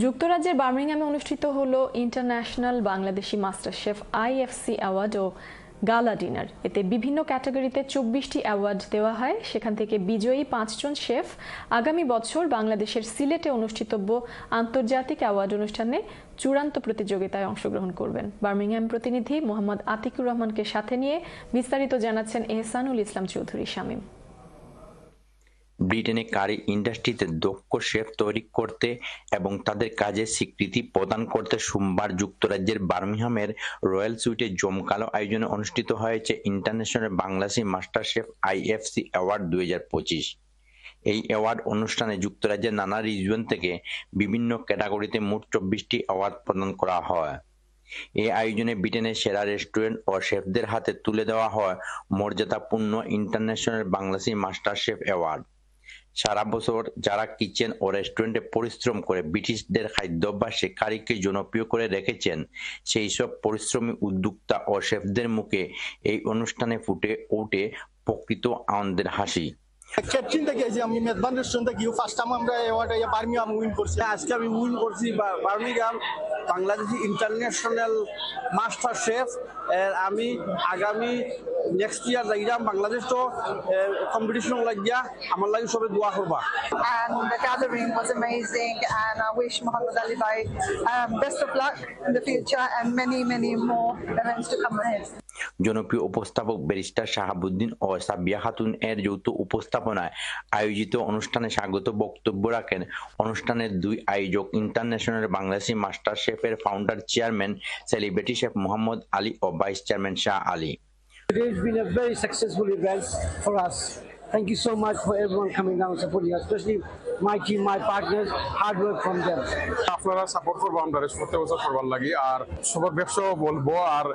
যুক্তরাজ্যের বার্মিংহামে অনুষ্ঠিত হলো international Bangladeshi master chef IFC award ও গালা ডিনার। এতে বিভিন্ন ক্যাটাগরিতে চব্বিশটি অ্যাওয়ার্ড দেওয়া হয়। সেখান থেকে বিজয়ী পাঁচজন শেফ। আগামী বছর বাংলাদেশের সিলেটে অনুষ্ঠিতব্য আন্তর্জাতিক অ্যাওয়ার্ড অনুষ্ঠানে চূড়ান্ত প্রতিযোগিতায় অংশগ্রহণ করবেন। বার্মিংহাম প্রতিনিধি মোহাম্মদ আতিকুর রহমানকে সাথে নিয়ে বিস্তারিত জানাচ্ছেন এহসানুল ইসলাম চৌধুরী শামীম। ব্রিটেনে কারি ইন্ডাস্ট্রিতে দক্ষ শেফ তৈরি করতে এবং তাদের কাজে স্বীকৃতি প্রদান করতে সোমবার যুক্তরাজ্যের বার্মিংহামের রয়্যাল সুইটে জমকালো আয়োজনে অনুষ্ঠিত হয়েছে international Bangladeshi master chef IFC award দুই হাজার পঁচিশ। এই অ্যাওয়ার্ড অনুষ্ঠানে যুক্তরাজ্যের নানা রিজিয়ন থেকে বিভিন্ন ক্যাটাগরিতে মোট চব্বিশটি অ্যাওয়ার্ড প্রদান করা হয়। এই আয়োজনে ব্রিটেনের সেরা রেস্টুরেন্ট ও শেফদের হাতে তুলে দেওয়া হয় মর্যাদাপূর্ণ international Bangladeshi master chef award. সারা বছর যারা কিচেন ও রেস্টুরেন্টে পরিশ্রম করে ব্রিটিশদের খাদ্যাভ্যাসে কারিকে জনপ্রিয় করে রেখেছেন, সেই সব পরিশ্রমী উদ্যোক্তা ও শেফদের মুখে এই অনুষ্ঠানে ফুটে ওঠে প্রকৃত আনন্দের হাসি। ক্যাপ্টেন থেকে যে আমি মেজবান রেস্টুরেন্ট থেকে ফার্স্ট টাইম আমরা অ্যাওয়ার্ড বার্মিয়াম উইন করছি। আজকে আমি উইন করছি বা- Birmingham Bangladeshi international master chef আমি আগামী নেক্সট ইয়ার যাইলাম বাংলাদেশ তো কম্পিটিশন লাগিয়া আমার লাগে সবে দোয়া করবা। And the gathering was amazing and I wish Muhammad Ali Bhai um, best of luck in the future and many many more events to come ahead. জনপ্রিয় উপস্থাপক ব্যারিস্টার শাহাবুদ্দিন ও সাবিয়া খাতুন এর যৌথ উপস্থাপনায় আয়োজিত অনুষ্ঠানে স্বাগত বক্তব্য রাখেন অনুষ্ঠানের দুই আয়োজক international Bangladeshi master শেফের founder chairman celebrity chef Mohammad Ali O vice chairman Shah Ali has been a very successful event for us. Thank you so much for everyone coming down and supporting us, especially my team, my partners, hard work from them. আপনারা support করব আমরা প্রত্যেক বছর করবার লাগি। আর সবার ব্যবসাও বলব আর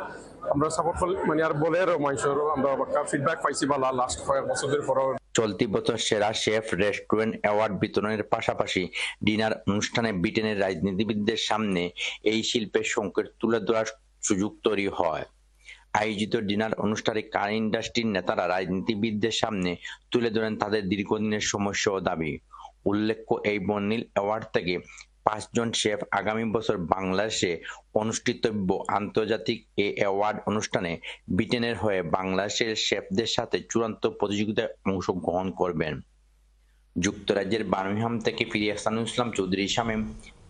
আমরা সাপোর্ট মানে আর বলে মানুষের আমরা ফিডব্যাক পাইছি ভালো লাস্ট কয়েক বছরের পরও। চলতি বছর সেরা শেফ রেস্টুরেন্ট অ্যাওয়ার্ড বিতরণের পাশাপাশি ডিনার অনুষ্ঠানে ব্রিটেনের রাজনীতিবিদদের সামনে এই শিল্পের সংকেত তুলে ধরার সুযোগ তৈরি হয়। আয়োজিত ডিনার অনুষ্ঠানে কার ইন্ডাস্ট্রির নেতারা রাজনীতিবিদদের সামনে তুলে ধরেন তাদের দীর্ঘদিনের সমস্যা ও দাবি। উল্লেখ্য, এই বর্ণিল অ্যাওয়ার্ড থেকে পাঁচজন শেফ আগামী বছর বাংলাদেশে অনুষ্ঠিতব্য। আন্তর্জাতিক এ অ্যাওয়ার্ড অনুষ্ঠানে ব্রিটেনের হয়ে বাংলাদেশের শেফদের সাথে চূড়ান্ত প্রতিযোগিতায় অংশগ্রহণ করবেন। যুক্তরাজ্যের বার্মিংহাম থেকে ফিরে আসানুল ইসলাম চৌধুরী, শামীম,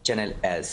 চ্যানেল এস।